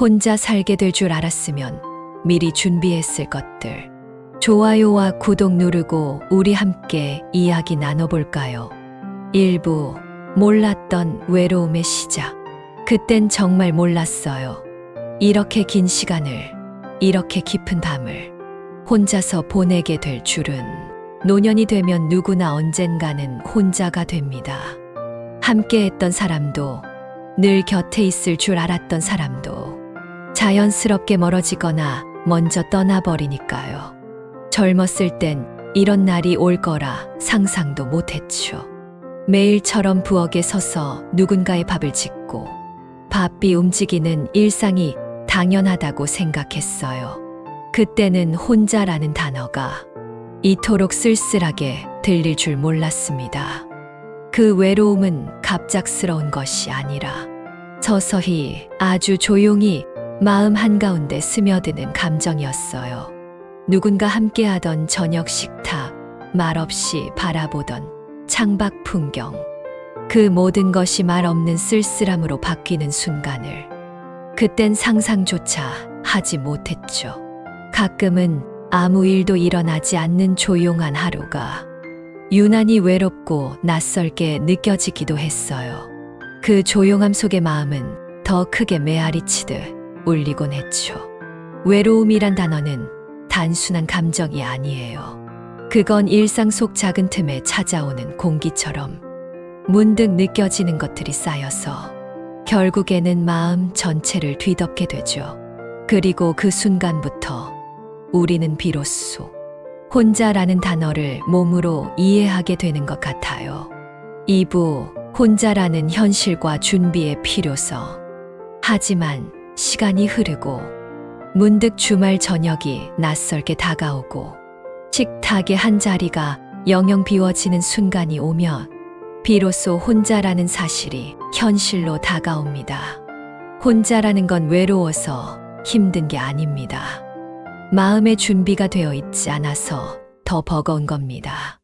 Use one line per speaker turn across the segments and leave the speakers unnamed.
혼자 살게 될 줄 알았으면 미리 준비했을 것들. 좋아요와 구독 누르고 우리 함께 이야기 나눠볼까요? 일부 몰랐던 외로움의 시작. 그땐 정말 몰랐어요. 이렇게 긴 시간을, 이렇게 깊은 밤을 혼자서 보내게 될 줄은 노년이 되면 누구나 언젠가는 혼자가 됩니다. 함께 했던 사람도 늘 곁에 있을 줄 알았던 사람도 자연스럽게 멀어지거나 먼저 떠나버리니까요. 젊었을 땐 이런 날이 올 거라 상상도 못했죠. 매일처럼 부엌에 서서 누군가의 밥을 짓고 바삐 움직이는 일상이 당연하다고 생각했어요. 그때는 혼자라는 단어가 이토록 쓸쓸하게 들릴 줄 몰랐습니다. 그 외로움은 갑작스러운 것이 아니라 서서히 아주 조용히 마음 한가운데 스며드는 감정이었어요. 누군가 함께하던 저녁 식탁, 말없이 바라보던 창밖 풍경, 그 모든 것이 말 없는 쓸쓸함으로 바뀌는 순간을 그땐 상상조차 하지 못했죠. 가끔은 아무 일도 일어나지 않는 조용한 하루가 유난히 외롭고 낯설게 느껴지기도 했어요. 그 조용함 속의 마음은 더 크게 메아리치듯 울리곤 했죠. 외로움이란 단어는 단순한 감정이 아니에요. 그건 일상 속 작은 틈에 찾아오는 공기처럼 문득 느껴지는 것들이 쌓여서 결국에는 마음 전체를 뒤덮게 되죠. 그리고 그 순간부터 우리는 비로소 혼자라는 단어를 몸으로 이해하게 되는 것 같아요. 2부 혼자라는 현실과 준비의 필요성. 하지만 시간이 흐르고 문득 주말 저녁이 낯설게 다가오고 식탁의 한 자리가 영영 비워지는 순간이 오면 비로소 혼자라는 사실이 현실로 다가옵니다. 혼자라는 건 외로워서 힘든 게 아닙니다. 마음의 준비가 되어 있지 않아서 더 버거운 겁니다.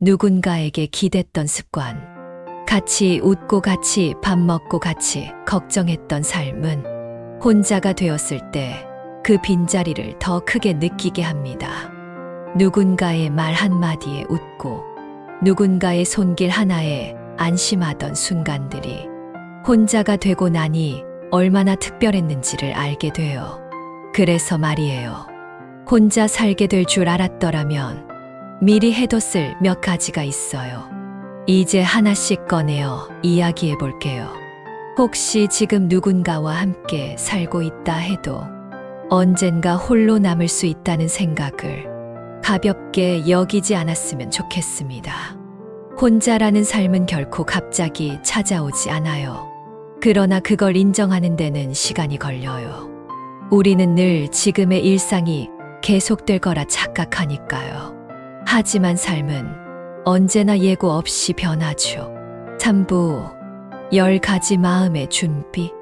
누군가에게 기댔던 습관, 같이 웃고 같이 밥 먹고 같이 걱정했던 삶은 혼자가 되었을 때 그 빈자리를 더 크게 느끼게 합니다. 누군가의 말 한마디에 웃고 누군가의 손길 하나에 안심하던 순간들이 혼자가 되고 나니 얼마나 특별했는지를 알게 돼요. 그래서 말이에요. 혼자 살게 될 줄 알았더라면 미리 해뒀을 몇 가지가 있어요. 이제 하나씩 꺼내어 이야기해 볼게요. 혹시 지금 누군가와 함께 살고 있다 해도 언젠가 홀로 남을 수 있다는 생각을 가볍게 여기지 않았으면 좋겠습니다. 혼자라는 삶은 결코 갑자기 찾아오지 않아요. 그러나 그걸 인정하는 데는 시간이 걸려요. 우리는 늘 지금의 일상이 계속될 거라 착각하니까요. 하지만 삶은 언제나 예고 없이 변하죠. 3부 열 가지 마음의 준비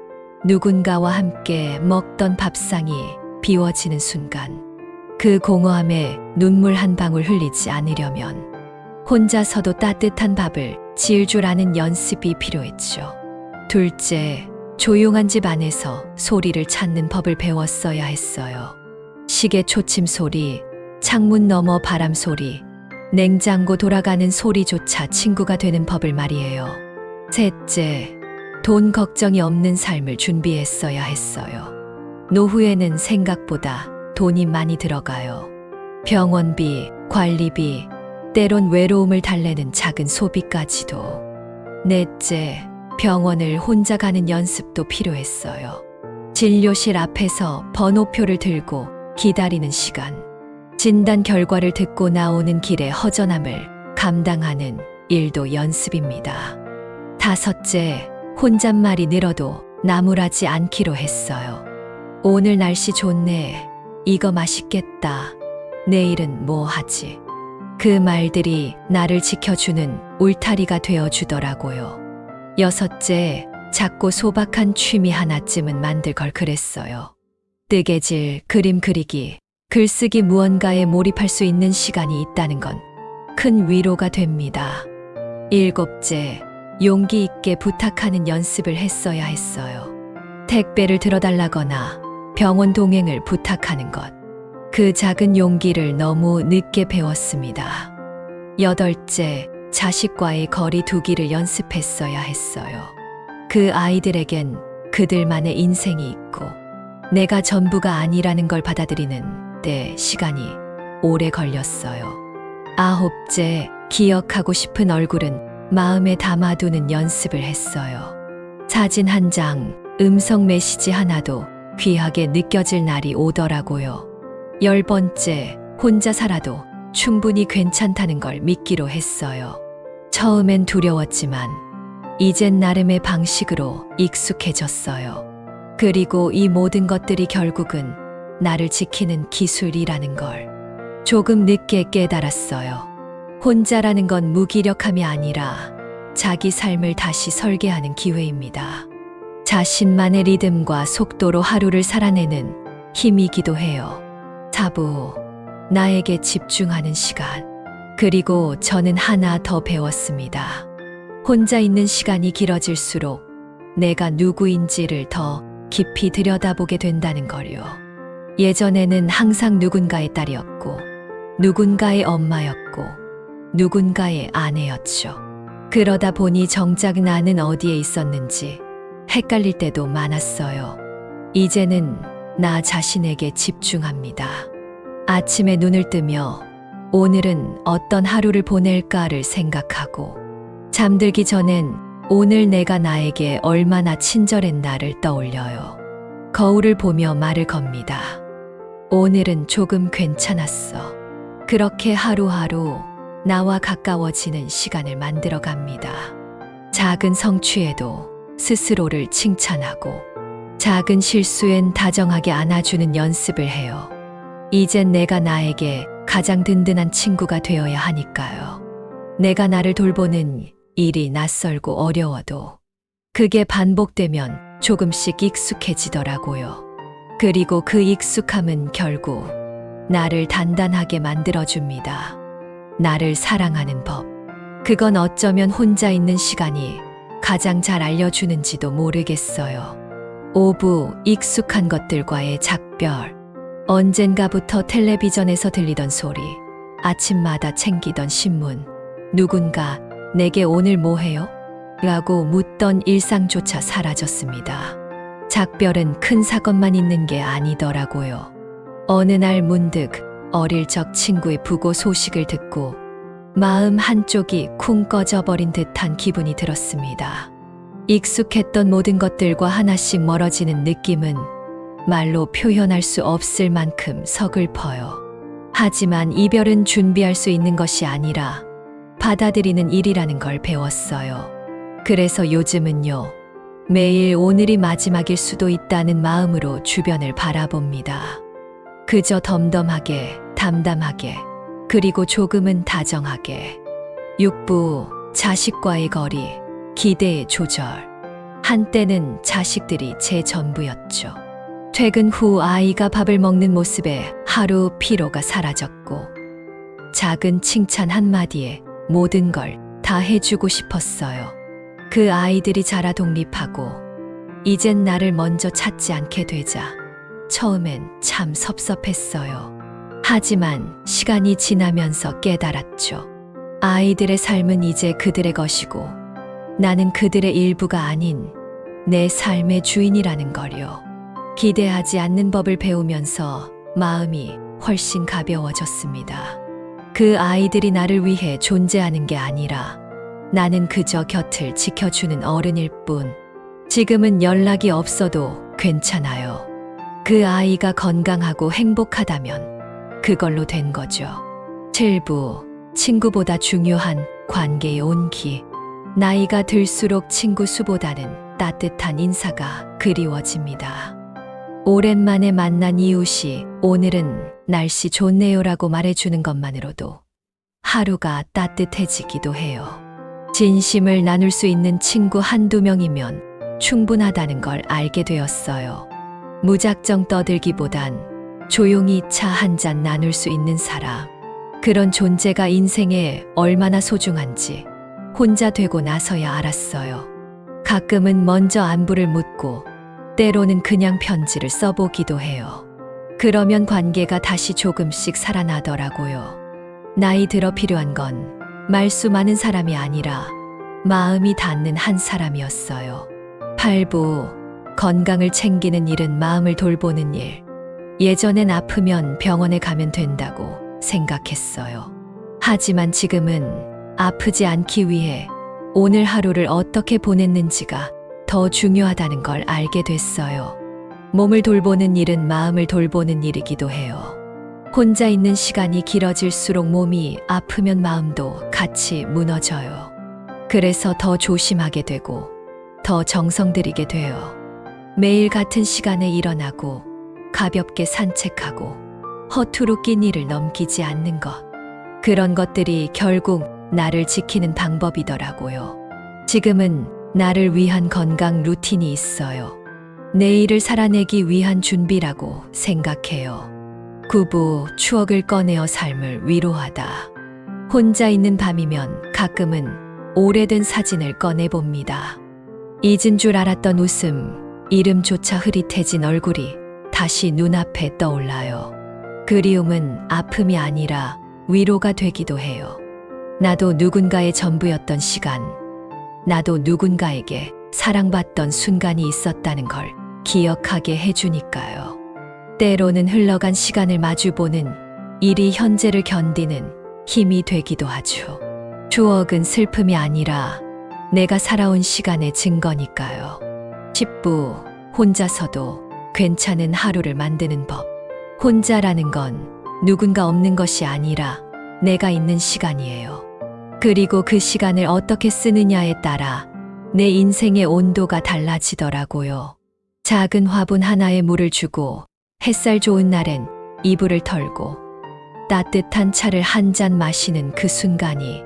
누군가와 함께 먹던 밥상이 비워지는 순간 그 공허함에 눈물 한 방울 흘리지 않으려면 혼자서도 따뜻한 밥을 지을 줄 아는 연습이 필요했죠. 둘째, 조용한 집 안에서 소리를 찾는 법을 배웠어야 했어요. 시계 초침 소리, 창문 너머 바람 소리, 냉장고 돌아가는 소리조차 친구가 되는 법을 말이에요. 셋째, 돈 걱정이 없는 삶을 준비했어야 했어요. 노후에는 생각보다 돈이 많이 들어가요. 병원비, 관리비, 때론 외로움을 달래는 작은 소비까지도. 넷째, 병원을 혼자 가는 연습도 필요했어요. 진료실 앞에서 번호표를 들고 기다리는 시간. 진단 결과를 듣고 나오는 길의 허전함을 감당하는 일도 연습입니다. 다섯째, 혼잣말이 늘어도 나무라지 않기로 했어요. 오늘 날씨 좋네. 이거 맛있겠다. 내일은 뭐 하지? 그 말들이 나를 지켜주는 울타리가 되어주더라고요. 여섯째, 작고 소박한 취미 하나쯤은 만들 걸 그랬어요. 뜨개질, 그림 그리기, 글쓰기 무언가에 몰입할 수 있는 시간이 있다는 건 큰 위로가 됩니다. 일곱째, 용기 있게 부탁하는 연습을 했어야 했어요. 택배를 들어달라거나 병원 동행을 부탁하는 것. 그 작은 용기를 너무 늦게 배웠습니다. 여덟째, 자식과의 거리 두기를 연습했어야 했어요. 그 아이들에겐 그들만의 인생이 있고 내가 전부가 아니라는 걸 받아들이는 때 시간이 오래 걸렸어요. 아홉째, 기억하고 싶은 얼굴은 마음에 담아두는 연습을 했어요. 사진 한 장, 음성 메시지 하나도 귀하게 느껴질 날이 오더라고요. 열 번째, 혼자 살아도 충분히 괜찮다는 걸 믿기로 했어요. 처음엔 두려웠지만, 이젠 나름의 방식으로 익숙해졌어요. 그리고 이 모든 것들이 결국은 나를 지키는 기술이라는 걸 조금 늦게 깨달았어요. 혼자라는 건 무기력함이 아니라 자기 삶을 다시 설계하는 기회입니다. 자신만의 리듬과 속도로 하루를 살아내는 힘이기도 해요. 사부, 나에게 집중하는 시간. 그리고 저는 하나 더 배웠습니다. 혼자 있는 시간이 길어질수록 내가 누구인지를 더 깊이 들여다보게 된다는 걸요. 예전에는 항상 누군가의 딸이었고, 누군가의 엄마였고, 누군가의 아내였죠. 그러다 보니 정작 나는 어디에 있었는지 헷갈릴 때도 많았어요. 이제는 나 자신에게 집중합니다. 아침에 눈을 뜨며 오늘은 어떤 하루를 보낼까를 생각하고 잠들기 전엔 오늘 내가 나에게 얼마나 친절했나를 떠올려요. 거울을 보며 말을 겁니다. 오늘은 조금 괜찮았어. 그렇게 하루하루 나와 가까워지는 시간을 만들어 갑니다. 작은 성취에도 스스로를 칭찬하고 작은 실수엔 다정하게 안아주는 연습을 해요. 이젠 내가 나에게 가장 든든한 친구가 되어야 하니까요. 내가 나를 돌보는 일이 낯설고 어려워도 그게 반복되면 조금씩 익숙해지더라고요. 그리고 그 익숙함은 결국 나를 단단하게 만들어줍니다. 나를 사랑하는 법. 그건 어쩌면 혼자 있는 시간이 가장 잘 알려주는지도 모르겠어요. 오부 익숙한 것들과의 작별. 언젠가부터 텔레비전에서 들리던 소리. 아침마다 챙기던 신문. 누군가 내게 오늘 뭐 해요? 라고 묻던 일상조차 사라졌습니다. 작별은 큰 사건만 있는 게 아니더라고요. 어느 날 문득 어릴 적 친구의 부고 소식을 듣고 마음 한쪽이 쿵 꺼져버린 듯한 기분이 들었습니다. 익숙했던 모든 것들과 하나씩 멀어지는 느낌은 말로 표현할 수 없을 만큼 서글퍼요. 하지만 이별은 준비할 수 있는 것이 아니라 받아들이는 일이라는 걸 배웠어요. 그래서 요즘은요, 매일 오늘이 마지막일 수도 있다는 마음으로 주변을 바라봅니다. 그저 덤덤하게, 담담하게, 그리고 조금은 다정하게. 육부, 자식과의 거리, 기대의 조절. 한때는 자식들이 제 전부였죠. 퇴근 후 아이가 밥을 먹는 모습에 하루 피로가 사라졌고, 작은 칭찬 한마디에 모든 걸 다 해주고 싶었어요. 그 아이들이 자라 독립하고, 이젠 나를 먼저 찾지 않게 되자, 처음엔 참 섭섭했어요. 하지만 시간이 지나면서 깨달았죠. 아이들의 삶은 이제 그들의 것이고, 나는 그들의 일부가 아닌 내 삶의 주인이라는 걸요. 기대하지 않는 법을 배우면서 마음이 훨씬 가벼워졌습니다. 그 아이들이 나를 위해 존재하는 게 아니라 나는 그저 곁을 지켜주는 어른일 뿐. 지금은 연락이 없어도 괜찮아요. 그 아이가 건강하고 행복하다면 그걸로 된 거죠. 7부, 친구보다 중요한 관계의 온기. 나이가 들수록 친구 수보다는 따뜻한 인사가 그리워집니다. 오랜만에 만난 이웃이 오늘은 날씨 좋네요라고 말해주는 것만으로도 하루가 따뜻해지기도 해요. 진심을 나눌 수 있는 친구 한두 명이면 충분하다는 걸 알게 되었어요. 무작정 떠들기보단 조용히 차 한 잔 나눌 수 있는 사람. 그런 존재가 인생에 얼마나 소중한지 혼자 되고 나서야 알았어요. 가끔은 먼저 안부를 묻고 때로는 그냥 편지를 써보기도 해요. 그러면 관계가 다시 조금씩 살아나더라고요. 나이 들어 필요한 건 말수 많은 사람이 아니라 마음이 닿는 한 사람이었어요. 팔부, 건강을 챙기는 일은 마음을 돌보는 일. 예전엔 아프면 병원에 가면 된다고 생각했어요. 하지만 지금은 아프지 않기 위해 오늘 하루를 어떻게 보냈는지가 더 중요하다는 걸 알게 됐어요. 몸을 돌보는 일은 마음을 돌보는 일이기도 해요. 혼자 있는 시간이 길어질수록 몸이 아프면 마음도 같이 무너져요. 그래서 더 조심하게 되고 더 정성 들이게 돼요. 매일 같은 시간에 일어나고 가볍게 산책하고 허투루 낀 일을 넘기지 않는 것. 그런 것들이 결국 나를 지키는 방법이더라고요. 지금은 나를 위한 건강 루틴이 있어요. 내일을 살아내기 위한 준비라고 생각해요. 구부, 추억을 꺼내어 삶을 위로하다. 혼자 있는 밤이면 가끔은 오래된 사진을 꺼내봅니다. 잊은 줄 알았던 웃음, 이름조차 흐릿해진 얼굴이 다시 눈앞에 떠올라요. 그리움은 아픔이 아니라 위로가 되기도 해요. 나도 누군가의 전부였던 시간, 나도 누군가에게 사랑받던 순간이 있었다는 걸 기억하게 해주니까요. 때로는 흘러간 시간을 마주보는 일이 현재를 견디는 힘이 되기도 하죠. 추억은 슬픔이 아니라 내가 살아온 시간의 증거니까요. 10부 혼자서도 괜찮은 하루를 만드는 법. 혼자라는 건 누군가 없는 것이 아니라 내가 있는 시간이에요. 그리고 그 시간을 어떻게 쓰느냐에 따라 내 인생의 온도가 달라지더라고요. 작은 화분 하나에 물을 주고 햇살 좋은 날엔 이불을 털고 따뜻한 차를 한 잔 마시는 그 순간이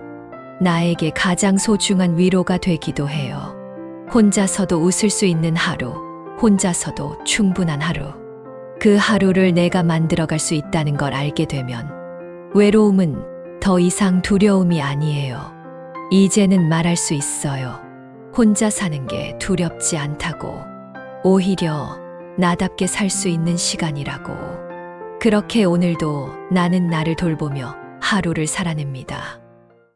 나에게 가장 소중한 위로가 되기도 해요. 혼자서도 웃을 수 있는 하루, 혼자서도 충분한 하루. 그 하루를 내가 만들어갈 수 있다는 걸 알게 되면 외로움은 더 이상 두려움이 아니에요. 이제는 말할 수 있어요. 혼자 사는 게 두렵지 않다고. 오히려 나답게 살 수 있는 시간이라고. 그렇게 오늘도 나는 나를 돌보며 하루를 살아냅니다.